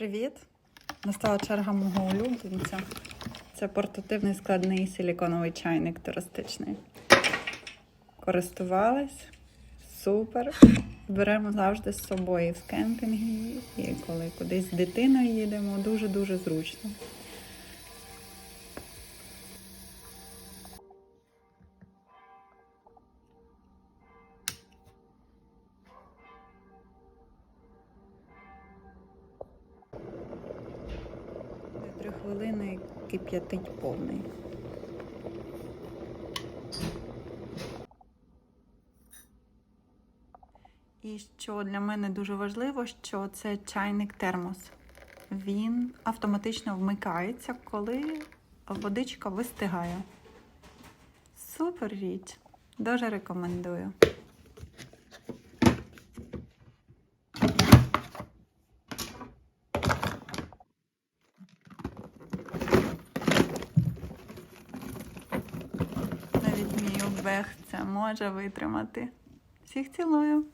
Привіт! Настала черга мого улюбленця. Це портативний складний силіконовий чайник туристичний. Користувались. Супер. Беремо завжди з собою в кемпінги і коли кудись з дитиною їдемо, дуже-дуже зручно. Три хвилини кип'ятить повний. І що для мене дуже важливо, що це чайник термос. Він автоматично вмикається, коли водичка вистигає. Супер річ. Дуже рекомендую. Навіть це може витримати. Всіх цілую!